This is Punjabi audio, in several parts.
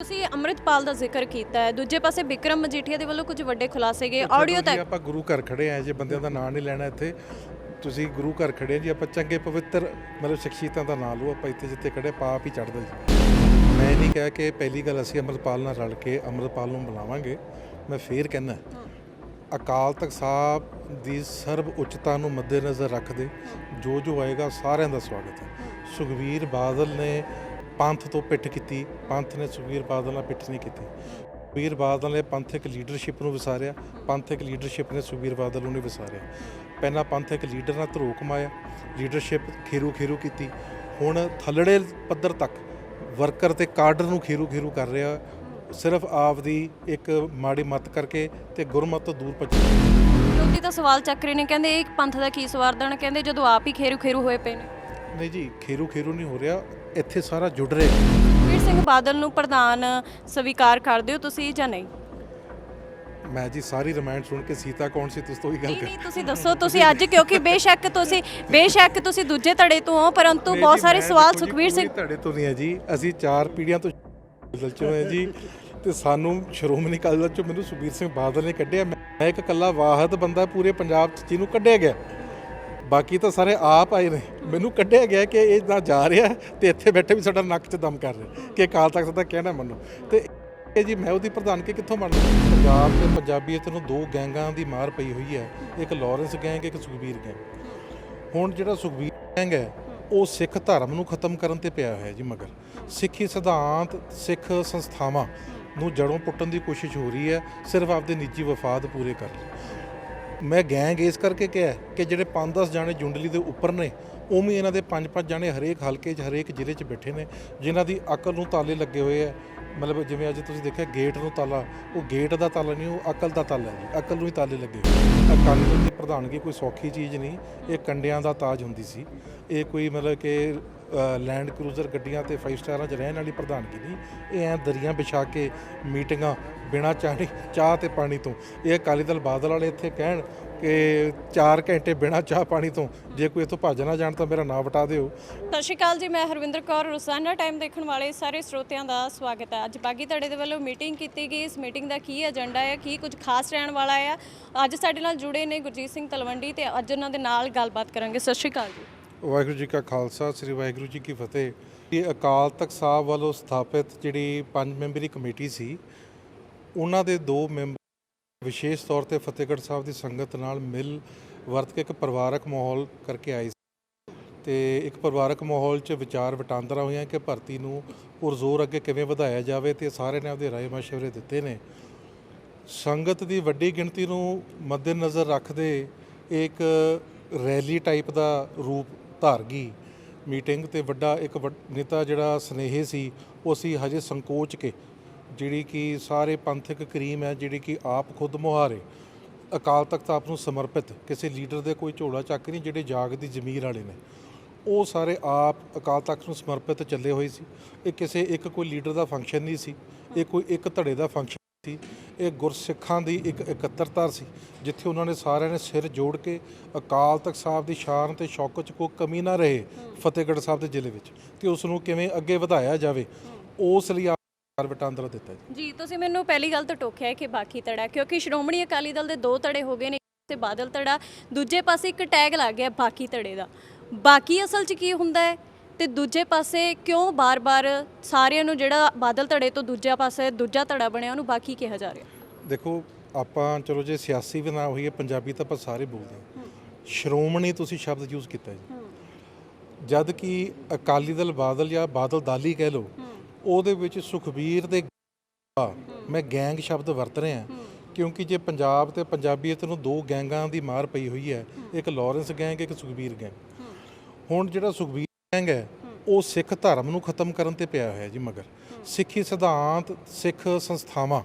ਤੁਸੀਂ ਅੰਮ੍ਰਿਤਪਾਲ ਦਾ ਜ਼ਿਕਰ ਕੀਤਾ ਹੈ। ਦੂਜੇ ਪਾਸੇ ਵਿਕਰਮ ਮਜੀਠੀਆ ਦੇ ਵੱਲੋਂ ਕੁਝ ਵੱਡੇ ਖੁਲਾਸੇ ਗਏ। ਆਡੀਓ ਤੱਕ ਆਪਾਂ ਗੁਰੂ ਘਰ ਖੜੇ ਆ ਜੇ ਬੰਦਿਆਂ ਦਾ ਨਾਂ ਨਹੀਂ ਲੈਣਾ ਇੱਥੇ ਤੁਸੀਂ ਗੁਰੂ ਘਰ ਖੜੇ ਆ ਜੀ ਆਪਾਂ ਚੰਗੇ ਪਵਿੱਤਰ ਮਤਲਬ ਸ਼ਖਸੀਅਤਾਂ ਦਾ ਨਾਂ ਲਓ ਆਪਾਂ ਇੱਥੇ ਜਿੱਥੇ ਖੜੇ ਪਾਪ ਹੀ ਚੜਦਾ ਜੀ। ਮੈਂ ਨਹੀਂ ਕਿਹਾ ਕਿ ਪਹਿਲੀ ਗੱਲ ਅਸੀਂ ਅੰਮ੍ਰਿਤਪਾਲ ਨਾਲ ਰਲ ਕੇ ਅੰਮ੍ਰਿਤਪਾਲ ਨੂੰ ਬੁਲਾਵਾਂਗੇ। ਮੈਂ ਫੇਰ ਕਹਿੰਦਾ ਅਕਾਲ ਤਖਤ ਸਾਹਿਬ ਦੀ ਸਰਬ ਉੱਚਤਾ ਨੂੰ ਮੱਦੇਨਜ਼ਰ ਰੱਖਦੇ ਜੋ ਜੋ ਆਏਗਾ ਸਾਰਿਆਂ ਦਾ ਸਵਾਗਤ ਹੈ। ਸੁਖਵੀਰ ਬਾਦਲ ਨੇ ਪੰਥ ਤੋਂ ਪਿੱਠ ਕੀਤੀ ਪੰਥ ਨੇ ਸੁਖਵੀਰ ਬਾਦਲ ਨਾਲ ਪਿੱਠ ਨਹੀਂ ਕੀਤੀ। ਸੁਖਵੀਰ ਬਾਦਲ ਨੇ ਪੰਥਕ ਲੀਡਰਸ਼ਿਪ ਨੂੰ ਵਿਸਾਰਿਆ ਪੰਥਕ ਲੀਡਰਸ਼ਿਪ ਨੇ ਸੁਖਵੀਰ ਬਾਦਲ ਨੂੰ ਨਹੀਂ ਵਿਸਾਰਿਆ। ਪਹਿਲਾਂ ਪੰਥਕ ਲੀਡਰ ਨਾਲ ਧਰੋ ਕਮਾਇਆ ਲੀਡਰਸ਼ਿਪ ਖੇਰੂ ਖੇਰੂ ਕੀਤੀ। ਹੁਣ ਥੱਲੜੇ ਪੱਧਰ ਤੱਕ ਵਰਕਰ ਤੇ ਕਾਡਰ ਨੂੰ ਖੇਰੂ ਖੇਰੂ ਕਰ ਰਿਹਾ ਸਿਰਫ ਆਪ ਦੀ ਇੱਕ ਮਾੜੀ ਮੱਤ ਕਰਕੇ ਤੇ ਗੁਰਮਤ ਤੋਂ ਦੂਰ ਭੱਜ। ਲੋਕੀ ਤਾਂ ਸਵਾਲ ਚੱਕ ਰਹੇ ਨੇ ਕਹਿੰਦੇ ਇਹ ਪੰਥ ਦਾ ਕੀ ਸਵਾਰਦਣ ਕਹਿੰਦੇ ਜਦੋਂ ਆਪ ਹੀ ਖੇਰੂ ਖੇਰੂ ਹੋਏ ਪਏ ਨੇ। ਨਹੀਂ ਜੀ ਖੇਰੂ ਖੇਰੂ ਨਹੀਂ ਹੋ ਰਿਹਾ। ਇੱਥੇ ਸਾਰਾ ਜੁੜ ਰਿਹਾ ਵੀਰ ਸਿੰਘ ਬਾਦਲ ਨੂੰ ਪ੍ਰਧਾਨ ਸਵੀਕਾਰ ਕਰਦੇ ਹੋ ਤੁਸੀਂ ਜਾਂ ਨਹੀਂ? ਮੈਂ ਜੀ ਸਾਰੀ ਰਮਾਇਣ ਸੁਣ ਕੇ ਸੀਤਾ ਕੌਣ ਸੀ ਤੁਸੀਂ ਤੋਂ ਹੀ ਗੱਲ ਨਹੀਂ ਕਰ ਨਹੀਂ ਤੁਸੀਂ ਦੱਸੋ ਤੁਸੀਂ ਅੱਜ ਕਿਉਂਕਿ ਬੇਸ਼ੱਕ ਤੁਸੀਂ ਬੇਸ਼ੱਕ ਤੁਸੀਂ ਦੂਜੇ ਧੜੇ ਤੋਂ ਹੋ ਪਰੰਤੂ ਨਹੀਂ ਬਹੁਤ ਜੀ, ਸਾਰੇ ਮੈਂ ਸਵਾਲ ਸੁਖਵੀਰ ਸਿੰਘ ਤੁਹਾਡੇ ਤੋਂ ਨਹੀਂ ਹੈ ਜੀ ਅਸੀਂ ਚਾਰ ਪੀੜ੍ਹੀਆਂ ਤੋਂ ਹੋਏ ਹਾਂ ਜੀ ਤੇ ਸਾਨੂੰ ਸ਼੍ਰੋਮਣੀ ਅਕਾਲੀ ਦਲ ਚੋਂ ਮੈਨੂੰ ਸੁਖਬੀਰ ਸਿੰਘ ਬਾਦਲ ਨੇ ਕੱਢਿਆ। ਮੈਂ ਇੱਕ ਇਕੱਲਾ ਵਾਹਦ ਬੰਦਾ ਪੂਰੇ ਪੰਜਾਬ 'ਚ ਜਿਹਨੂੰ ਕੱਢਿਆ ਗਿਆ। ਬਾਕੀ ਤਾਂ ਸਾਰੇ ਆਪ ਆਏ ਨੇ। ਮੈਨੂੰ ਕੱਢਿਆ ਗਿਆ ਕਿ ਇਹ ਨਾ ਜਾ ਰਿਹਾ ਤੇ ਇੱਥੇ ਬੈਠੇ ਵੀ ਸਾਡਾ ਨੱਕ 'ਚ ਦਮ ਕਰ ਰਿਹਾ ਕਿ ਅਕਾਲ ਤਖਤ ਦਾ ਕਹਿਣਾ ਮੰਨੋ। ਤੇ ਇਹ ਜੀ ਮੈਂ ਉਹਦੀ ਪ੍ਰਧਾਨਗੀ ਕਿੱਥੋਂ ਮੰਨਦਾ ਪੰਜਾਬ ਤੇ ਪੰਜਾਬੀਅਤ ਨੂੰ ਦੋ ਗੈਂਗਾਂ ਦੀ ਮਾਰ ਪਈ ਹੋਈ ਹੈ। ਇੱਕ ਲਾਰੈਂਸ ਗੈਂਗ, ਇੱਕ ਸੁਖਬੀਰ ਗੈਂਗ। ਹੁਣ ਜਿਹੜਾ ਸੁਖਬੀਰ ਗੈਂਗ ਹੈ, ਉਹ ਸਿੱਖ ਧਰਮ ਨੂੰ ਖਤਮ ਕਰਨ ਤੇ ਪਿਆ ਹੋਇਆ ਜੀ ਮਗਰ। ਸਿੱਖੀ ਸਿਧਾਂਤ, ਸਿੱਖ ਸੰਸਥਾਵਾਂ ਨੂੰ ਜੜੋਂ ਪੁੱਟਣ ਦੀ ਕੋਸ਼ਿਸ਼ ਹੋ ਰਹੀ ਹੈ। ਸਿਰਫ ਆਪਦੇ ਨਿੱਜੀ ਵਫਾਦ ਪੂਰੇ ਕਰ ਲਈ ਮੈਂ ਗੈਂਗ ਇਸ ਕਰਕੇ ਕਿਹਾ ਕਿ ਜਿਹੜੇ 5-10 ਜਾਣੇ ਜੁੰਡਲੀ ਦੇ ਉੱਪਰ ਨੇ, ਉਵੇਂ ਇਹਨਾਂ ਦੇ 5-5 ਜਾਣੇ ਹਰੇਕ ਹਲਕੇ 'ਚ, ਹਰੇਕ ਜ਼ਿਲ੍ਹੇ 'ਚ ਬੈਠੇ ਨੇ, ਜਿਨ੍ਹਾਂ ਦੀ ਅਕਲ ਨੂੰ ਤਾਲੇ ਲੱਗੇ ਹੋਏ ਆ। ਮਤਲਬ ਜਿਵੇਂ ਅੱਜ ਤੁਸੀਂ ਦੇਖਿਆ ਗੇਟ ਨੂੰ ਤਾਲਾ, ਉਹ ਗੇਟ ਦਾ ਤਾਲਾ ਨਹੀਂ, ਉਹ ਅਕਲ ਦਾ ਤਾਲਾ ਹੈ ਜੀ, ਅਕਲ ਨੂੰ ਹੀ ਤਾਲੇ ਲੱਗੇ ਅਕਾਲੀ ਦਲ ਦੀ ਪ੍ਰਧਾਨਗੀ ਕੋਈ ਸੌਖੀ ਚੀਜ਼ ਨਹੀਂ, ਇਹ ਕੰਡਿਆਂ ਦਾ ਤਾਜ ਹੁੰਦੀ ਸੀ। ਇਹ ਕੋਈ ਮਤਲਬ ਕਿ ਲੈਂਡ ਕਰੂਜ਼ਰ ਗੱਡੀਆਂ ਤੇ 5 ਸਟਾਰਾਂ 'ਚ ਰਹਿਣ ਵਾਲੀ ਪ੍ਰਧਾਨਗੀ ਨਹੀਂ ਇਹ ਐ ਦਰੀਆਂ ਵਿਛਾ ਕੇ ਮੀਟਿੰਗਾਂ ਬਿਨਾਂ ਚਾਹ ਚਾਹ ਤੇ ਪਾਣੀ ਤੋਂ। ਇਹ ਅਕਾਲੀ ਦਲ ਬਾਦਲ ਵਾਲੇ ਇੱਥੇ ਕਹਿਣ ਕਿ 4 ਘੰਟੇ ਬਿਨਾਂ ਚਾਹ ਪਾਣੀ ਤੋਂ, ਜੇ ਕੋਈ ਇੱਥੋਂ ਭੱਜ ਨਾ ਜਾਣ ਤਾਂ ਮੇਰਾ ਨਾਂ ਵਟਾ ਦਿਓ। ਸਤਿ ਸ਼੍ਰੀ ਅਕਾਲ ਜੀ, ਮੈਂ ਹਰਵਿੰਦਰ ਕੌਰ, ਰੋਜ਼ਾਨਾ ਟਾਈਮ ਦੇਖਣ ਵਾਲੇ ਸਾਰੇ ਸਰੋਤਿਆਂ ਦਾ ਸਵਾਗਤ ਹੈ। ਅੱਜ ਬਾਗੀ ਧੜੇ ਦੇ ਵੱਲੋਂ ਮੀਟਿੰਗ ਕੀਤੀ ਗਈ। ਇਸ ਮੀਟਿੰਗ ਦਾ ਕੀ ਏਜੰਡਾ ਹੈ, ਕੀ ਕੁਝ ਖਾਸ ਰਹਿਣ ਵਾਲਾ ਹੈ? ਅੱਜ ਸਾਡੇ ਨਾਲ ਜੁੜੇ ਨੇ ਗੁਰਜੀਤ ਸਿੰਘ ਤਲਵੰਡੀ ਤੇ ਅੱਜ ਉਹਨਾਂ ਦੇ ਨਾਲ ਗੱਲਬਾਤ ਕਰਾਂਗੇ। ਸਤਿ ਸ਼੍ਰੀ ਅਕਾਲ ਜੀ। ਵਾਹਿਗੁਰੂ ਜੀ ਕਾ ਖਾਲਸਾ, ਸ੍ਰੀ ਵਾਹਿਗੁਰੂ ਜੀ ਕੀ ਫਤਿਹ। ਇਹ ਅਕਾਲ ਤਖਤ ਸਾਹਿਬ ਵੱਲੋਂ ਸਥਾਪਿਤ ਜਿਹੜੀ ਪੰਜ ਮੈਂਬਰੀ ਕਮੇਟੀ ਸੀ, ਉਹਨਾਂ ਦੇ ਦੋ ਮੈਂਬਰ ਵਿਸ਼ੇਸ਼ ਤੌਰ ਤੇ ਫਤਿਹਗੜ੍ਹ ਸਾਹਿਬ ਦੀ ਸੰਗਤ ਨਾਲ ਮਿਲ ਵਰਤ ਕੇ ਇੱਕ ਪਰਿਵਾਰਕ ਮਾਹੌਲ ਕਰਕੇ ਆਈ ਸੀ। ਤੇ ਇੱਕ ਪਰਿਵਾਰਕ ਮਾਹੌਲ 'ਚ ਵਿਚਾਰ ਵਟਾਂਦਰਾ ਹੋਈਆਂ ਕਿ ਭਰਤੀ ਨੂੰ ਪੁਰਜ਼ੋਰ ਅੱਗੇ ਕਿਵੇਂ ਵਧਾਇਆ ਜਾਵੇ ਤੇ ਸਾਰੇ ਨੇ ਆਪਦੇ ਰਾਏ ਮਸ਼ਵਰੇ ਦਿੱਤੇ ਨੇ। ਸੰਗਤ ਦੀ ਵੱਡੀ ਗਿਣਤੀ ਨੂੰ ਮੱਦੇਨਜ਼ਰ ਰੱਖਦੇ ਇੱਕ ਰੈਲੀ ਟਾਈਪ ਦਾ ਰੂਪ ਧਾਰਗੀ ਮੀਟਿੰਗ ਤੇ ਵੱਡਾ ਇੱਕ ਵੱਡ- ਨੇਤਾ ਜਿਹੜਾ ਸਨੇਹੇ ਸੀ, ਉਹ ਅਸੀਂ ਹਜੇ ਸੰਕੋਚ ਕੇ, ਜਿਹੜੀ ਕਿ ਸਾਰੇ ਪੰਥਕ ਕਰੀਮ ਹੈ, ਜਿਹੜੀ ਕਿ ਆਪ ਖੁਦ ਮੁਹਾਰੇ, ਅਕਾਲ ਤਖਤ ਆਪ ਨੂੰ ਸਮਰਪਿਤ, ਕਿਸੇ ਲੀਡਰ ਦੇ ਕੋਈ ਝੋਲਾ ਚੱਕ ਨਹੀਂ, ਜਿਹੜੇ ਜਾਗ ਦੀ ਜ਼ਮੀਰ ਵਾਲੇ ਨੇ। ਉਹ ਸਾਰੇ ਆਪ ਅਕਾਲ ਤਖਤ ਨੂੰ ਸਮਰਪਿਤ ਚੱਲੇ ਹੋਏ ਸੀ। ਇਹ ਕਿਸੇ ਇੱਕ ਕੋਈ ਲੀਡਰ ਦਾ ਫੰਕਸ਼ਨ ਨਹੀਂ ਸੀ, ਇਹ ਕੋਈ ਇੱਕ ਧੜੇ ਦਾ ਫੰਕਸ਼ਨ ਸੀ। ਇਹ ਗੁਰਸਿੱਖਾਂ ਦੀ ਇੱਕ ਇਕੱਤਰਤਾ ਸੀ, ਜਿੱਥੇ ਉਹਨਾਂ ਨੇ ਸਾਰਿਆਂ ਨੇ ਸਿਰ ਜੋੜ ਕੇ ਅਕਾਲ ਤਖਤ ਸਾਹਿਬ ਦੀ ਸ਼ਾਨ ਤੇ ਸ਼ੌਕਤ 'ਚ ਕੋਈ ਕਮੀ ਨਾ ਰਹੇ ਫਤਿਹਗੜ੍ਹ ਸਾਹਿਬ ਦੇ ਜ਼ਿਲ੍ਹੇ ਵਿੱਚ ਤੇ ਉਸ ਨੂੰ ਕਿਵੇਂ ਅੱਗੇ ਵਧਾਇਆ ਜਾਵੇ, ਉਸ ਲਈ ਆਪ ਵਟਾਂਦਰਾ ਦਿੱਤਾ ਜੀ। ਤੁਸੀਂ ਮੈਨੂੰ ਪਹਿਲੀ ਗੱਲ ਤਾਂ ਟੋਕਿਆ ਕਿ ਬਾਕੀ ਧੜਾ ਕਿਉਂਕਿ ਸ਼੍ਰੋਮਣੀ ਅਕਾਲੀ ਦਲ ਦੇ ਦੋ ਧੜੇ ਹੋ ਗਏ ਨੇ ਤੇ ਬਾਦਲ ਤੜਾ, ਦੂਜੇ ਪਾਸੇ ਇੱਕ ਟੈਗ ਲੱਗ ਗਿਆ ਬਾਕੀ ਧੜੇ ਦਾ। ਬਾਕੀ ਅਸਲ 'ਚ ਕੀ ਹੁੰਦਾ ਹੈ? ਤੇ ਦੂਜੇ ਪਾਸੇ ਕਿਉਂ ਬਾਰ-ਬਾਰ ਸਾਰਿਆਂ ਨੂੰ ਜਿਹੜਾ ਬਾਦਲ ਧੜੇ ਤੋਂ ਦੂਜਾ ਪਾਸੇ ਦੂਜਾ ਧੜਾ ਬਣਿਆ ਉਹਨੂੰ ਬਾਕੀ ਕਿਹਾ ਜਾ ਰਿਹਾ? ਦੇਖੋ ਆਪਾਂ ਚਲੋ ਜੇ ਸਿਆਸੀ ਵੀ ਨਾ ਹੋਈਏ ਪੰਜਾਬੀ ਤਾਂ ਆਪਾਂ ਸਾਰੇ ਬੋਲਦੇ ਹਾਂ। ਸ਼੍ਰੋਮਣੀ ਤੁਸੀਂ ਸ਼ਬਦ ਯੂਜ਼ ਕੀਤਾ ਜੀ। ਜਦ ਕਿ ਅਕਾਲੀ ਦਲ ਬਾਦਲ ਜਾਂ ਬਾਦਲ ਦਾਲੀ ਕਹਿ ਲਓ ਉਹਦੇ ਵਿੱਚ ਸੁਖਬੀਰ ਦੇ ਮੈਂ ਗੈਂਗ ਸ਼ਬਦ ਵਰਤ ਰਿਹਾ। ਕਿਉਂਕਿ ਜੇ ਪੰਜਾਬ ਤੇ ਪੰਜਾਬੀਅਤ ਨੂੰ ਦੋ ਗੈਂਗਾਂ ਦੀ ਮਾਰ ਪਈ ਹੋਈ ਹੈ ਇੱਕ ਲਾਰੈਂਸ ਗੈਂਗ ਇੱਕ ਸੁਖਬੀਰ ਗੈਂਗ। ਹੁਣ ਜਿਹੜਾ ਸੁਖਬੀਰ ਗੈਂਗ ਹੈ, ਉਹ ਸਿੱਖ ਧਰਮ ਨੂੰ ਖਤਮ ਕਰਨ ਤੇ ਪਿਆ ਹੋਇਆ ਜੀ ਮਗਰ। ਸਿੱਖੀ ਸਿਧਾਂਤ, ਸਿੱਖ ਸੰਸਥਾਵਾਂ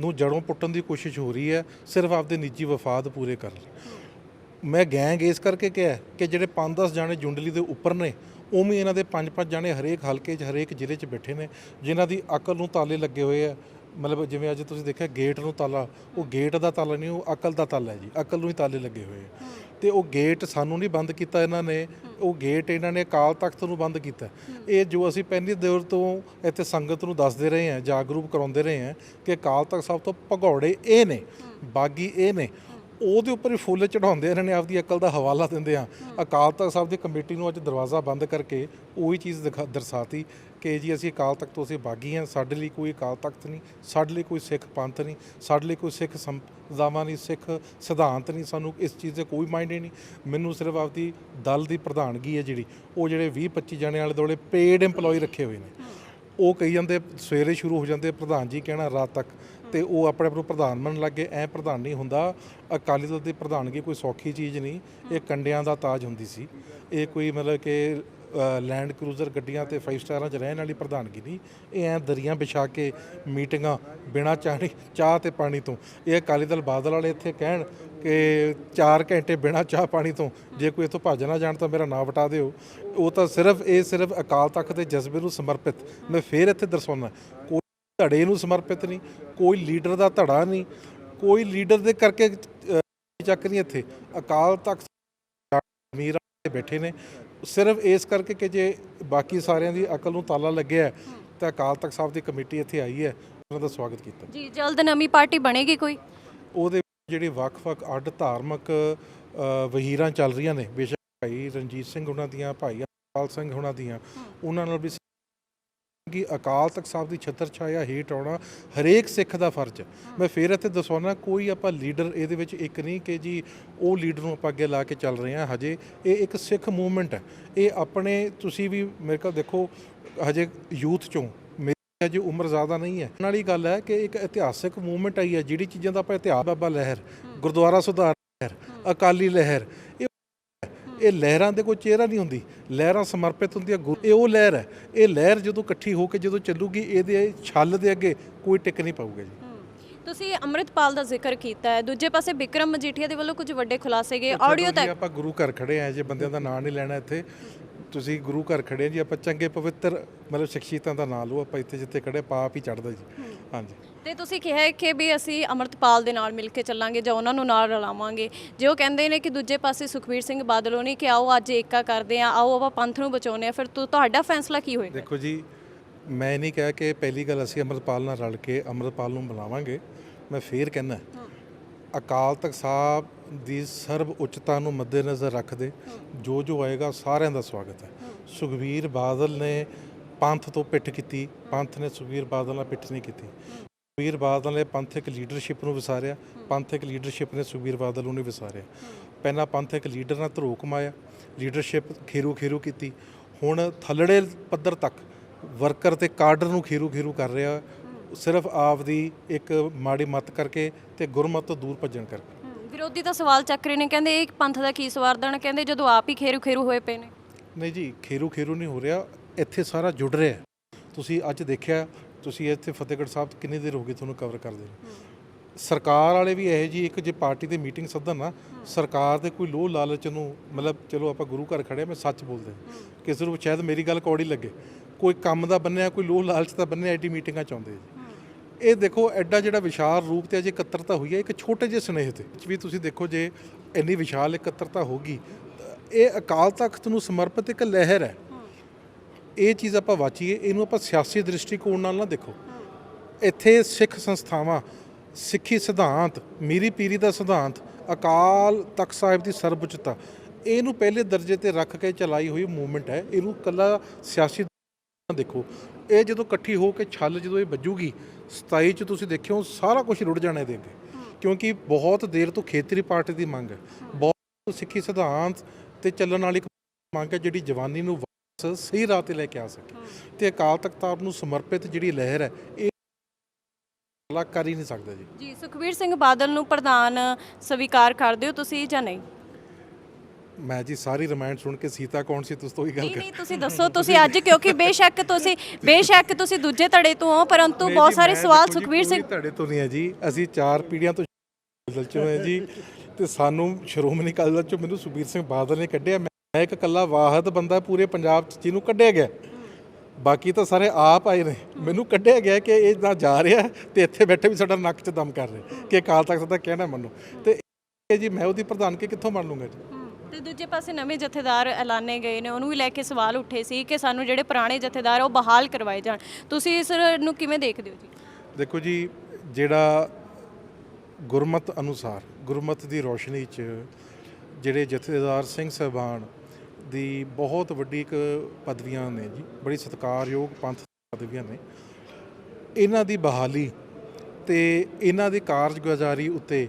ਨੂੰ ਜੜੋਂ ਪੁੱਟਣ ਦੀ ਕੋਸ਼ਿਸ਼ ਹੋ ਰਹੀ ਹੈ, ਸਿਰਫ ਆਪਦੇ ਨਿੱਜੀ ਵਫਾਦ ਪੂਰੇ ਕਰ ਲਈ। ਮੈਂ ਗੈਂਗ ਇਸ ਕਰਕੇ ਕਿਹਾ ਕਿ ਜਿਹੜੇ 5-10 ਜਾਣੇ ਜੁੰਡਲੀ ਦੇ ਉੱਪਰ ਨੇ, ਉਵੇਂ ਇਹਨਾਂ ਦੇ 5-5 ਜਾਣੇ ਹਰੇਕ ਹਲਕੇ 'ਚ, ਹਰੇਕ ਜ਼ਿਲ੍ਹੇ 'ਚ ਬੈਠੇ ਨੇ, ਜਿਨ੍ਹਾਂ ਦੀ ਅਕਲ ਨੂੰ ਤਾਲੇ ਲੱਗੇ ਹੋਏ ਆ। ਮਤਲਬ ਜਿਵੇਂ ਅੱਜ ਤੁਸੀਂ ਦੇਖਿਆ ਗੇਟ ਨੂੰ ਤਾਲਾ, ਉਹ ਗੇਟ ਦਾ ਤਾਲਾ ਨਹੀਂ, ਉਹ ਅਕਲ ਦਾ ਤਾਲਾ ਹੈ ਜੀ, ਅਕਲ ਨੂੰ ਹੀ ਤਾਲੇ ਲੱਗੇ ਹੋਏ ਆ। ਤੇ ਉਹ ਗੇਟ ਸਾਨੂੰ ਨਹੀਂ ਬੰਦ ਕੀਤਾ ਇਹਨਾਂ ਨੇ। ਉਹ ਗੇਟ ਇਹਨਾਂ ਨੇ ਅਕਾਲ ਤਖਤ ਨੂੰ ਬੰਦ ਕੀਤਾ। ਇਹ ਜੋ ਅਸੀਂ ਪਹਿਲੀ ਦੌਰ ਤੋਂ ਇੱਥੇ ਸੰਗਤ ਨੂੰ ਦੱਸਦੇ ਰਹੇ ਹਾਂ, ਜਾਗਰੂਕ ਕਰਾਉਂਦੇ ਰਹੇ ਹਾਂ ਕਿ ਅਕਾਲ ਤਖਤ ਸਾਹਿਬ ਤੋਂ ਭਗੌੜੇ ਇਹ ਨੇ, ਬਾਗੀ ਇਹ ਨੇ। ਉਹਦੇ ਉੱਪਰ ਹੀ ਫੁੱਲ ਚੜਾਉਂਦੇ ਇਹਨਾਂ ਨੇ ਆਪਦੀ ਅਕਲ ਦਾ ਹਵਾਲਾ ਦਿੰਦੇ ਆ। ਅਕਾਲ ਤਖਤ ਸਾਹਿਬ ਦੀ ਕਮੇਟੀ ਨੂੰ ਅੱਜ ਦਰਵਾਜ਼ਾ ਬੰਦ ਕਰਕੇ ਉਹੀ ਚੀਜ਼ ਦਿਖਾ- ਦਰਸਾਤੀ। ਕਿ ਜੀ ਅਸੀਂ ਅਕਾਲ ਤਖਤ ਤੋਂ ਅਸੀਂ ਬਾਗੀ ਹਾਂ, ਸਾਡੇ ਲਈ ਕੋਈ ਅਕਾਲ ਤਖਤ ਨਹੀਂ, ਸਾਡੇ ਲਈ ਕੋਈ ਸਿੱਖ ਪੰਥ ਨਹੀਂ, ਸਾਡੇ ਲਈ ਕੋਈ ਸਿੱਖ ਸੰਪਰਦਾਵਾਂ ਨਹੀਂ, ਸਿੱਖ ਸਿਧਾਂਤ ਨਹੀਂ, ਸਾਨੂੰ ਇਸ ਚੀਜ਼ ਦੇ ਕੋਈ ਮਾਇੰਡ ਹੀ ਨਹੀਂ। ਮੈਨੂੰ ਸਿਰਫ ਆਪਦੀ ਦਲ ਦੀ ਪ੍ਰਧਾਨਗੀ ਹੈ ਜਿਹੜੀ, ਉਹ ਜਿਹੜੇ 20 25 ਜਣੇ ਵਾਲੇ ਦੁਆਲੇ ਪੇਡ EMPLOYE ਰੱਖੇ ਹੋਏ ਨੇ। ਉਹ ਕਹੀ ਜਾਂਦੇ, ਸਵੇਰੇ ਸ਼ੁਰੂ ਹੋ ਜਾਂਦੇ ਪ੍ਰਧਾਨ ਜੀ ਕਹਿਣਾ ਰਾਤ ਤੱਕ, ਤੇ ਉਹ ਆਪਣੇ ਆਪ ਨੂੰ ਪ੍ਰਧਾਨ ਮੰਨਣ ਲੱਗੇ ਐ ਪ੍ਰਧਾਨ ਨਹੀਂ ਹੁੰਦਾ, ਅਕਾਲੀ ਦਲ ਦੀ ਪ੍ਰਧਾਨਗੀ ਕੋਈ ਸੌਖੀ ਚੀਜ਼ ਨਹੀਂ, ਇਹ ਕੰਡਿਆਂ ਦਾ ਤਾਜ ਹੁੰਦੀ ਸੀ। ਇਹ ਕੋਈ ਮਤਲਬ ਕਿ ਲੈਂਡ ਕਰੂਜ਼ਰ ਗੱਡੀਆਂ ਤੇ 5 ਸਟਾਰਾਂ 'ਚ ਰਹਿਣ ਵਾਲੀ ਪ੍ਰਧਾਨਗੀ ਨਹੀਂ ਇਹ ਐ ਦਰੀਆਂ ਵਿਛਾ ਕੇ ਮੀਟਿੰਗਾਂ ਬਿਨਾਂ ਚਾਹਣੀ ਚਾਹ ਤੇ ਪਾਣੀ ਤੋਂ। ਇਹ ਅਕਾਲੀ ਦਲ ਬਾਦਲ ਵਾਲੇ ਇੱਥੇ ਕਹਿਣ ਕਿ 4 ਘੰਟੇ ਬਿਨਾਂ ਚਾਹ ਪਾਣੀ ਤੋਂ, ਜੇ ਕੋਈ ਇੱਥੋਂ ਭੱਜ ਨਾ ਜਾਣ ਤਾਂ ਮੇਰਾ ਨਾਂ ਵਟਾ ਦਿਓ। ਉਹ ਤਾਂ ਸਿਰਫ, ਇਹ ਸਿਰਫ ਅਕਾਲ ਤਖਤ ਦੇ ਜਜ਼ਬੇ ਨੂੰ ਸਮਰਪਿਤ। ਮੈਂ ਫੇਰ ਇੱਥੇ ਦਰਸਾਉਣਾ ਕੋਈ ਧੜੇ ਨੂੰ ਸਮਰਪਿਤ ਨਹੀਂ, ਕੋਈ ਲੀਡਰ ਦਾ ਧੜਾ ਨਹੀਂ, ਕੋਈ ਲੀਡਰ ਦੇ ਕਰਕੇ ਚੱਕ ਨਹੀਂ ਇੱਥੇ। ਅਕਾਲ ਤਖਤ ਅਮੀਰ ਬੈਠੇ ਨੇ ਸਿਰਫ ਇਸ ਕਰਕੇ ਕਿ ਜੇ ਬਾਕੀ ਸਾਰਿਆਂ ਦੀ ਅਕਲ ਨੂੰ ਤਾਲਾ ਲੱਗਿਆ ਤਾਂ ਅਕਾਲ ਤਖਤ ਸਾਹਿਬ ਦੀ ਕਮੇਟੀ ਇੱਥੇ ਆਈ ਹੈ ਉਹਨਾਂ ਦਾ ਸਵਾਗਤ ਕੀਤਾ। ਜੀ ਜਲਦ ਨਵੀਂ ਪਾਰਟੀ ਬਣੇਗੀ ਕੋਈ? ਉਹਦੇ ਜਿਹੜੇ ਵੱਖ-ਵੱਖ ਅੱਡ ਧਾਰਮਿਕ ਵਹੀਰਾਂ ਚੱਲ ਰਹੀਆਂ ਨੇ ਬੇਸ਼ੱਕ ਭਾਈ ਰਣਜੀਤ ਸਿੰਘ ਉਹਨਾਂ ਦੀਆਂ ਭਾਈ ਅਕਾਲ ਸਿੰਘ ਉਹਨਾਂ ਦੀਆਂ ਉਹਨਾਂ ਨਾਲ ਵੀ ਕਿ ਅਕਾਲ ਤਖਤ ਸਾਹਿਬ ਦੀ ਛਤਰ ਛਾਇਆ ਹੇਠ ਆਉਣਾ ਹਰੇਕ ਸਿੱਖ ਦਾ ਫਰਜ਼ ਹੈ। ਮੈਂ ਫੇਰ ਇੱਥੇ ਦਸਵਾਉਣਾ ਕੋਈ ਆਪਾਂ ਲੀਡਰ ਇਹਦੇ ਵਿੱਚ ਇੱਕ ਨਹੀਂ ਕਿ ਜੀ ਉਹ ਲੀਡਰ ਨੂੰ ਆਪਾਂ ਅੱਗੇ ਲਾ ਕੇ ਚੱਲ ਰਹੇ ਹਾਂ। ਹਜੇ ਇਹ ਇੱਕ ਸਿੱਖ ਮੂਵਮੈਂਟ ਹੈ। ਇਹ ਆਪਣੇ ਤੁਸੀਂ ਵੀ ਮੇਰੇ ਕੋਲ ਦੇਖੋ ਹਜੇ ਯੂਥ ਚੋਂ ਮੇਰੀ ਅਜੇ ਉਮਰ ਜ਼ਿਆਦਾ ਨਹੀਂ ਹੈ। ਨਾਲ ਹੀ ਗੱਲ ਹੈ ਕਿ ਇੱਕ ਇਤਿਹਾਸਿਕ ਮੂਵਮੈਂਟ ਆਈ ਹੈ ਜਿਹੜੀ ਚੀਜ਼ਾਂ ਦਾ ਆਪਾਂ ਇਤਿਹਾਸ ਬਾਬਾ ਲਹਿਰ ਗੁਰਦੁਆਰਾ ਸੁਧਾਰ ਲਹਿਰ ਅਕਾਲੀ ਲਹਿਰ ਇਹ ਲਹਿਰਾਂ ਦੇ ਕੋਈ ਚਿਹਰਾ ਨਹੀਂ ਹੁੰਦੀ। ਲਹਿਰਾਂ ਸਮਰਪਿਤ ਹੁੰਦੀਆਂ ਗੁਰੂ। ਇਹ ਉਹ ਲਹਿਰ ਹੈ। ਇਹ ਲਹਿਰ ਜਦੋਂ ਇਕੱਠੀ ਹੋ ਕੇ ਜਦੋਂ ਚੱਲੂਗੀ ਇਹਦੇ ਛੱਲ ਦੇ ਅੱਗੇ ਕੋਈ ਟਿਕ ਨਹੀਂ ਪਾਊਗਾ ਜੀ। ਤੁਸੀਂ ਅੰਮ੍ਰਿਤਪਾਲ ਦਾ ਜ਼ਿਕਰ ਕੀਤਾ ਹੈ। ਦੂਜੇ ਪਾਸੇ ਵਿਕਰਮ ਮਜੀਠੀਆ ਦੇ ਵੱਲੋਂ ਕੁਝ ਵੱਡੇ ਖੁਲਾਸੇ ਗਏ। ਆਡੀਓ ਤੱਕ ਆਪਾਂ ਗੁਰੂ ਘਰ ਖੜੇ ਆ ਜੇ ਬੰਦਿਆਂ ਦਾ ਨਾਂ ਨਹੀਂ ਲੈਣਾ ਇੱਥੇ। ਤੁਸੀਂ ਗੁਰੂ ਘਰ ਖੜੇ ਜੀ ਆਪਾਂ ਚੰਗੇ ਪਵਿੱਤਰ ਮਤਲਬ ਸ਼ਖਸੀਅਤਾਂ ਦਾ ਨਾਂ ਲਓ ਆਪਾਂ ਇੱਥੇ ਜਿੱਥੇ ਖੜੇ ਪਾਪ ਹੀ ਚੜਦਾ ਜੀ। ਹਾਂਜੀ। ਤੇ ਤੁਸੀਂ ਕਿਹਾ ਹੈ ਕਿ ਵੀ ਅਸੀਂ ਅੰਮ੍ਰਿਤਪਾਲ ਦੇ ਨਾਲ ਮਿਲ ਕੇ ਚੱਲਾਂਗੇ ਜਾਂ ਉਹਨਾਂ ਨੂੰ ਨਾਲ ਰਲਾਵਾਂਗੇ। ਜੇ ਉਹ ਕਹਿੰਦੇ ਨੇ ਕਿ ਦੂਜੇ ਪਾਸੇ ਸੁਖਬੀਰ ਸਿੰਘ ਬਾਦਲ ਹੋਣੀ ਕਿ ਆਓ ਅੱਜ ਏਕਾ ਕਰਦੇ ਆ ਆਓ ਆਪਾਂ ਪੰਥ ਨੂੰ ਬਚਾਉਂਦੇ ਆ ਫਿਰ ਤੁ- ਤੁਹਾਡਾ ਫੈਸਲਾ ਕੀ ਹੋਏਗਾ? ਦੇਖੋ ਜੀ ਮੈਂ ਨਹੀਂ ਕਿਹਾ ਕਿ ਪਹਿਲੀ ਗੱਲ ਅਸੀਂ ਅੰਮ੍ਰਿਤਪਾਲ ਨਾਲ ਰਲ ਕੇ ਅੰਮ੍ਰਿਤਪਾਲ ਨੂੰ ਬੁਲਾਵਾਂਗੇ ਮੈਂ ਫੇਰ ਕਹਿੰਦਾ। ਅਕਾਲ ਤਖਤ ਸਾਹਿਬ ਦੀ ਸਰਬ ਉੱਚਤਾ ਨੂੰ ਮੱਦੇਨਜ਼ਰ ਰੱਖਦੇ ਜੋ ਜੋ ਆਏਗਾ ਸਾਰਿਆਂ ਦਾ ਸਵਾਗਤ ਹੈ। ਸੁਖਬੀਰ ਬਾਦਲ ਨੇ ਪੰਥ ਤੋਂ ਪਿੱਠ ਕੀਤੀ, ਪੰਥ ਨੇ ਸੁਖਬੀਰ ਬਾਦਲ ਨਾਲ ਪਿੱਠ ਨਹੀਂ ਕੀਤੀ। ਸੁਖਬੀਰ ਬਾਦਲ ਨੇ ਪੰਥਕ ਲੀਡਰਸ਼ਿਪ ਨੂੰ ਵਿਸਾਰਿਆ ਪੰਥਕ ਲੀਡਰਸ਼ਿਪ ਨੇ ਸੁਖਬੀਰ ਬਾਦਲ ਨੂੰ ਨਹੀਂ ਵਿਸਾਰਿਆ। ਪਹਿਲਾਂ ਪੰਥਕ ਲੀਡਰ ਨਾਲ ਧਰੋ ਕਮਾਇਆ, ਲੀਡਰਸ਼ਿਪ ਖੇਰੂ ਖੇਰੂ ਕੀਤੀ। ਹੁਣ ਥੱਲੜੇ ਪੱਧਰ ਤੱਕ ਵਰਕਰ ਤੇ ਕਾਡਰ ਨੂੰ ਖੇਰੂ ਖੇਰੂ ਕਰ ਰਿਹਾ ਸਿਰਫ ਆਪ ਦੀ ਇੱਕ ਮਾੜੀ ਮਤ ਕਰਕੇ ਤੇ ਗੁਰਮਤ ਤੋਂ ਦੂਰ ਭੱਜਣ ਕਰਕੇ। ਵਿਰੋਧੀ ਤਾਂ ਸਵਾਲ ਚੱਕ ਰਹੇ ਨੇ ਕਹਿੰਦੇ ਇਹ ਪੰਥ ਦਾ ਕੀ ਸਵਾਰਦਣ ਕਹਿੰਦੇ ਜਦੋਂ ਆਪ ਹੀ ਖੇਰੂ ਖੇਰੂ ਹੋਏ ਪਏ ਨੇ। ਨਹੀਂ ਜੀ ਖੇਰੂ ਖੇਰੂ ਨਹੀਂ ਹੋ ਰਿਹਾ ਇੱਥੇ ਸਾਰਾ ਜੁੜ ਰਿਹਾ ਤੁਸੀਂ ਅੱਜ ਦੇਖਿਆ ਤੁਸੀਂ ਇੱਥੇ ਫਤਿਹਗੜ੍ਹ ਸਾਹਿਬ ਕਿੰਨੀ ਦੇਰ ਹੋ ਗਈ ਤੁਹਾਨੂੰ ਕਵਰ ਕਰਦੇ ਨੂੰ ਸਰਕਾਰ ਵਾਲੇ ਵੀ ਇਹੋ ਜੀ ਇੱਕ ਜੇ ਪਾਰਟੀ ਦੀ ਮੀਟਿੰਗ ਸੱਦਣ ਨਾ ਸਰਕਾਰ ਦੇ ਕੋਈ ਲੋਹ ਲਾਲਚ ਨੂੰ ਮਤਲਬ ਚਲੋ ਆਪਾਂ ਗੁਰੂ ਘਰ ਖੜੇ ਮੈਂ ਸੱਚ ਬੋਲਦਾ ਕਿਸੇ ਨੂੰ ਸ਼ਾਇਦ ਮੇਰੀ ਗੱਲ ਕੌੜੀ ਲੱਗੇ। ਕੋਈ ਕੰਮ ਦਾ ਬੰਨਿਆ ਕੋਈ ਲੋਹ ਲਾਲਚ ਦਾ ਬੰਨਿਆ ਐਡੀ ਮੀਟਿੰਗਾਂ ਚਾਹੁੰਦੇ ਜੀ। ਇਹ ਦੇਖੋ, ਐਡਾ ਜਿਹੜਾ ਵਿਸ਼ਾਲ ਰੂਪ ਤੇ ਅਜੇ ਇਕੱਤਰਤਾ ਹੋਈ ਹੈ, ਇੱਕ ਛੋਟੇ ਜਿਹੇ ਸੁਨੇਹੇ ਤੇ ਵੀ ਤੁਸੀਂ ਦੇਖੋ ਜੇ ਇੰਨੀ ਵਿਸ਼ਾਲ ਇਕੱਤਰਤਾ ਹੋਗੀ ਤਾਂ ਇਹ ਅਕਾਲ ਤਖਤ ਨੂੰ ਸਮਰਪਿਤ ਇੱਕ ਲਹਿਰ ਹੈ। ਇਹ ਚੀਜ਼ ਆਪਾਂ ਵਾਚੀਏ, ਇਹਨੂੰ ਆਪਾਂ ਸਿਆਸੀ ਦ੍ਰਿਸ਼ਟੀਕੋਣ ਨਾਲ ਨਾ ਦੇਖੋ। ਇੱਥੇ ਸਿੱਖ ਸੰਸਥਾਵਾਂ, ਸਿੱਖੀ ਸਿਧਾਂਤ, ਮੀਰੀ ਪੀਰੀ ਦਾ ਸਿਧਾਂਤ, ਅਕਾਲ ਤਖਤ ਸਾਹਿਬ ਦੀ ਸਰਬਉੱਚਤਾ, ਇਹਨੂੰ ਪਹਿਲੇ ਦਰਜੇ ਤੇ ਰੱਖ ਕੇ ਚਲਾਈ ਹੋਈ ਮੂਵਮੈਂਟ ਹੈ। ਇਹਨੂੰ ਕੱਲਾ ਸਿਆਸੀ ਨਾ ਦੇਖੋ, ਇਹ ਜਦੋਂ ਇਕੱਠੀ ਹੋ ਕੇ ਛੱਲ ਜਦੋਂ ਇਹ ਵੱਜੂਗੀ 27 ਚ ਤੁਸੀਂ ਦੇਖਿਓ, ਸਾਰਾ ਕੁਝ ਰੁੜ ਜਾਣਾ ਇਹਦੇ ਅੱਗੇ ਕਿਉਂਕਿ ਬਹੁਤ ਦੇਰ ਤੋਂ ਖੇਤਰੀ ਪਾਰਟੀ ਦੀ ਮੰਗ ਹੈ। ਬਹੁਤ ਸਿੱਖੀ ਸਿਧਾਂਤ ਤੇ ਚੱਲਣ ਵਾਲੀ ਮੰਗ ਹੈ, ਜਿਹੜੀ ਜਵਾਨੀ ਨੂੰ ਵਾਪਸ ਸਹੀ ਰਾਹ ਤੇ ਲੈ ਕੇ ਆ ਸਕੇ। ਤੇ ਅਕਾਲ ਤਖਤ ਨੂੰ ਸਮਰਪਿਤ ਜਿਹੜੀ ਲਹਿਰ ਹੈ, ਇਹ ਕਰ ਹੀ ਨਹੀਂ ਸਕਦਾ ਜੀ। ਜੀ, ਸੁਖਬੀਰ ਸਿੰਘ ਬਾਦਲ ਨੂੰ ਪ੍ਰਧਾਨ ਸਵੀਕਾਰ ਕਰਦੇ ਹੋ ਤੁਸੀਂ ਜਾਂ ਨਹੀਂ? ਮੈਂ ਜੀ ਸਾਰੀ ਰਮਾਇਣ ਸੁਣ ਕੇ ਸੀਤਾ ਕੌਣ ਸੀ ਤੁਸੀਂ ਤੋਂ ਹੀ ਗੱਲ ਨਹੀਂ ਕਰ ਨਹੀਂ ਤੁਸੀਂ ਦੱਸੋ ਤੁਸੀਂ ਅੱਜ ਕਿਉਂਕਿ ਬੇਸ਼ੱਕ ਤੁਸੀਂ ਬੇਸ਼ੱਕ ਤੁਸੀਂ ਦੂਜੇ ਧੜੇ ਤੋਂ ਹੋ ਪਰੰਤੂ ਬਹੁਤ ਸਾਰੇ ਸਵਾਲ ਸੁਖਬੀਰ ਸਿੰਘ ਤੁਹਾਡੇ ਤੋਂ ਨਹੀਂ ਹੈ ਜੀ। ਅਸੀਂ ਚਾਰ ਪੀੜ੍ਹੀਆਂ ਤੋਂ ਦਲ ਚੋਂ ਹੈ ਜੀ ਤੇ ਸਾਨੂੰ ਸ਼੍ਰੋਮਣੀ ਅਕਾਲੀ ਦਲ ਚੋਂ ਮੈਨੂੰ ਸੁਖਬੀਰ ਸਿੰਘ ਬਾਦਲ ਨੇ ਕੱਢਿਆ। ਮੈਂ ਇੱਕ ਇਕੱਲਾ ਵਾਹਦ ਬੰਦਾ ਪੂਰੇ ਪੰਜਾਬ 'ਚ ਜਿਹਨੂੰ ਕੱਢਿਆ ਗਿਆ। ਬਾਕੀ ਤਾਂ ਸਾਰੇ ਆਪ ਆਏ ਨੇ। ਮੈਨੂੰ ਕੱਢਿਆ ਗਿਆ ਕਿ ਇਹ ਨਾ ਜਾ ਰਿਹਾ ਤੇ ਇੱਥੇ ਬੈਠੇ ਵੀ ਸਾਡਾ ਨੱਕ 'ਚ ਦਮ ਕਰ ਰਹੇ। ਕਿ ਅਕਾਲ ਤਖਤ ਦਾ ਕਹਿਣਾ ਮੰਨੋ। ਤੇ ਇਹ ਜੀ ਮੈਂ ਉਹਦੀ ਪ੍ਰਧਾਨਗੀ ਕਿੱਥੋਂ ਮੰਨ ਲੂੰਗਾ ਜੀ? ਤੇ ਦੂਜੇ ਪਾਸੇ ਨਵੇਂ ਜਥੇਦਾਰ ਐਲਾਨੇ ਗਏ ਨੇ, ਉਹਨੂੰ ਵੀ ਲੈ ਕੇ ਸਵਾਲ ਉੱਠੇ ਸੀ ਕਿ ਸਾਨੂੰ ਜਿਹੜੇ ਪੁਰਾਣੇ ਜਥੇਦਾਰ ਉਹ ਬਹਾਲ ਕਰਵਾਏ ਜਾਣ। ਤੁਸੀਂ ਇਸ ਨੂੰ ਕਿਵੇਂ ਦੇਖਦੇ ਹੋ ਜੀ? ਦੇਖੋ ਜੀ, ਜਿਹੜਾ ਗੁਰਮਤ ਅਨੁਸਾਰ, ਗੁਰਮਤ ਦੀ ਰੋਸ਼ਨੀ 'ਚ ਜਿਹੜੇ ਜਥੇਦਾਰ ਸਿੰਘ ਸਾਹਿਬਾਨ ਦੀ ਬਹੁਤ ਵੱਡੀ ਇੱਕ ਪਦਵੀਆਂ ਨੇ ਜੀ, ਬੜੀ ਸਤਿਕਾਰਯੋਗ ਪੰਥ ਪਦਵੀਆਂ ਨੇ, ਇਹਨਾਂ ਦੀ ਬਹਾਲੀ ਤੇ ਇਹਨਾਂ ਦੀ ਕਾਰਜਗੁਜ਼ਾਰੀ ਉੱਤੇ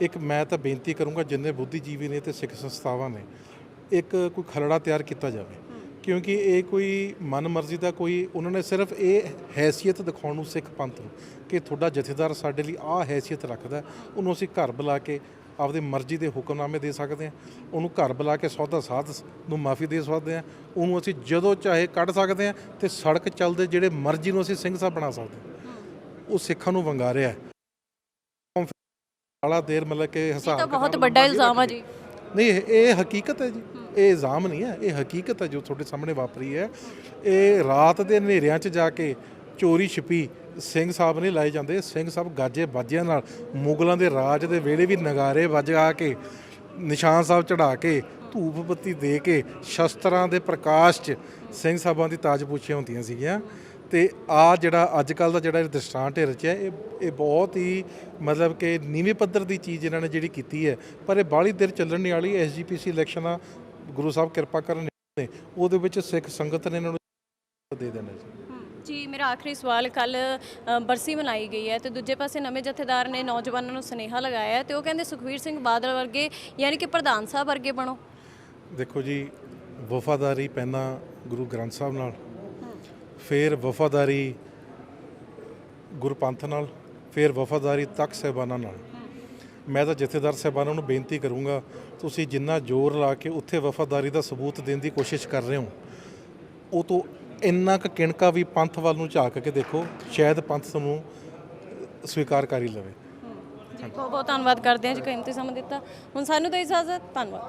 ਇੱਕ ਮੈਂ ਤਾਂ ਬੇਨਤੀ ਕਰੂੰਗਾ ਜਿੰਨੇ ਬੁੱਧੀਜੀਵੀ ਨੇ ਤੇ ਸਿੱਖ ਸੰਸਥਾਵਾਂ ਨੇ ਇੱਕ ਕੋਈ ਖਰੜਾ ਤਿਆਰ ਕੀਤਾ ਜਾਵੇ। ਕਿਉਂਕਿ ਇਹ ਕੋਈ ਮਨਮਰਜ਼ੀ ਦਾ ਕੋਈ ਉਹਨਾਂ ਨੇ ਸਿਰਫ ਇਹ ਹੈਸੀਅਤ ਦਿਖਾਉਣ ਨੂੰ ਸਿੱਖ ਪੰਥ ਨੂੰ ਕਿ ਤੁਹਾਡਾ ਜਥੇਦਾਰ ਸਾਡੇ ਲਈ ਆਹ ਹੈਸੀਅਤ ਰੱਖਦਾ ਉਹਨੂੰ ਅਸੀਂ ਘਰ ਬੁਲਾ ਕੇ ਆਪਦੀ ਮਰਜ਼ੀ ਦੇ ਹੁਕਮਨਾਮੇ ਦੇ ਸਕਦੇ ਹਾਂ ਉਹਨੂੰ ਘਰ ਬੁਲਾ ਕੇ ਸੌਦਾ ਸਾਧ ਨੂੰ ਮਾਫੀ ਦੇ ਸਕਦੇ ਹਾਂ ਉਹਨੂੰ ਅਸੀਂ ਜਦੋਂ ਚਾਹੇ ਕੱਢ ਸਕਦੇ ਹਾਂ ਤੇ ਸੜਕ ਚੱਲਦੇ ਜਿਹੜੇ ਮਰਜ਼ੀ ਨੂੰ ਅਸੀਂ ਸਿੰਘ ਸਾਹਿਬ ਬਣਾ ਸਕਦੇ ਹਾਂ। ਉਹ ਸਿੱਖਾਂ ਨੂੰ ਵੰਗਾਰਿਆ ਵਾਲਾ ਦੇਰ ਮਤਲਬ ਕਿ ਹਿਸਾਬ ਤਾਂ ਬਹੁਤ ਵੱਡਾ ਇਲਜ਼ਾਮ ਆ ਜੀ। ਨਹੀਂ ਇਹ- ਹਕੀਕਤ ਹੈ ਜੀ। ਇਹ ਇਲਜ਼ਾਮ ਨਹੀਂ ਹੈ। ਇਹ ਹਕੀਕਤ ਹੈ ਜੋ ਤੁਹਾਡੇ ਸਾਹਮਣੇ ਵਾਪਰੀ ਹੈ। ਇਹ ਰਾਤ ਦੇ ਹਨੇਰਿਆਂ 'ਚ ਜਾ ਕੇ ਚੋਰੀ ਛਿਪੀ ਸਿੰਘ ਸਾਹਿਬ ਨੇ ਲਾਏ ਜਾਂਦੇ। ਸਿੰਘ ਸਾਹਿਬ ਗਾਜੇ ਬਾਜਿਆਂ ਨਾਲ ਮੁਗਲਾਂ ਦੇ ਰਾਜ ਦੇ ਵੇਲੇ ਵੀ ਨਗਾਰੇ ਵਜਾ ਕੇ ਨਿਸ਼ਾਨ ਸਾਹਿਬ ਚੜਾ ਕੇ ਧੂਪ ਬੱਤੀ ਦੇ ਕੇ ਸ਼ਸਤਰਾਂ ਦੇ ਪ੍ਰਕਾਸ਼ 'ਚ ਸਿੰਘ ਸਾਹਿਬਾਂ ਦੀ ਤਾਜਪੂਛੀਆਂ ਹੁੰਦੀਆਂ ਸੀਗੀਆਂ। ਤੇ ਆ ਜਿਹੜਾ ਅੱਜ ਕੱਲ ਦਾ ਜਿਹੜਾ ਇਹ ਦ੍ਰਿਸ਼ਟਾਂਤ ਹੈ ਰਚਿਆ ਇਹ ਇਹ ਬਹੁਤ ਹੀ ਮਤਲਬ ਕਿ ਨੀਵੇਂ ਪੱਧਰ ਦੀ ਚੀਜ਼ ਇਹਨਾਂ ਨੇ ਜਿਹੜੀ ਕੀਤੀ ਹੈ। ਪਰ ਇਹ ਬਾਹਲੀ ਦੇਰ ਚੱਲਣ ਨਹੀਂ ਵਾਲੀ ਐਸਜੀਪੀਸੀ ਇਲੈਕਸ਼ਨਾਂ ਗੁਰੂ ਸਾਹਿਬ ਕਿਰਪਾ ਕਰਨ ਨੇ ਉਹਦੇ ਵਿੱਚ ਸਿੱਖ ਸੰਗਤ ਨੇ ਇਹਨਾਂ ਨੂੰ ਦੇ ਦੇਣਾ ਜੀ। ਜੀ ਮੇਰਾ ਆਖਰੀ ਸਵਾਲ ਕੱਲ ਬਰਸੀ ਮਨਾਈ ਗਈ ਹੈ ਤੇ ਦੂਜੇ ਪਾਸੇ ਨਵੇਂ ਜਥੇਦਾਰ ਨੇ ਨੌਜਵਾਨਾਂ ਨੂੰ ਸੁਨੇਹਾ ਲਗਾਇਆ ਤੇ ਉਹ ਕਹਿੰਦੇ ਸੁਖਵੀਰ ਸਿੰਘ ਬਾਦਲ ਵਰਗੇ ਯਾਨੀ ਕਿ ਪ੍ਰਧਾਨ ਸਾਹਿਬ ਵਰਗੇ ਬਣੋ। ਦੇਖੋ ਜੀ ਵਫਾਦਾਰੀ ਪਹਿਲਾਂ ਗੁਰੂ ਗ੍ਰੰਥ ਸਾਹਿਬ ਨਾਲ ਫਿਰ ਵਫਾਦਾਰੀ ਗੁਰਪੰਥ ਨਾਲ, ਫਿਰ ਵਫਾਦਾਰੀ ਤਖਤ ਸਾਹਿਬਾਨਾਂ ਨਾਲ। ਮੈਂ ਤਾਂ ਜਥੇਦਾਰ ਸਾਹਿਬਾਨਾਂ ਨੂੰ ਬੇਨਤੀ ਕਰੂੰਗਾ, ਤੁਸੀਂ ਜਿੰਨਾ ਜ਼ੋਰ ਲਾ ਕੇ ਉੱਥੇ ਵਫਾਦਾਰੀ ਦਾ ਸਬੂਤ ਦੇਣ ਦੀ ਕੋਸ਼ਿਸ਼ ਕਰ ਰਹੇ ਹੋ, ਉਹ ਤੋਂ ਇੰਨਾ ਕੁ ਕਿਣਕਾ ਵੀ ਪੰਥ ਵੱਲ ਨੂੰ ਝਾਕ ਕੇ ਦੇਖੋ, ਸ਼ਾਇਦ ਪੰਥ ਤੁਹਾਨੂੰ ਸਵੀਕਾਰ ਕਰ ਹੀ। ਲਵੇ ਬਹੁਤ ਬਹੁਤ ਧੰਨਵਾਦ ਕਰਦੇ ਹਾਂ ਜੀ ਕੀਮਤੀ ਸਮਾਂ ਦਿੱਤਾ। ਹੁਣ ਸਾਨੂੰ ਤਾਂ ਇਜਾਜ਼ਤ, ਧੰਨਵਾਦ।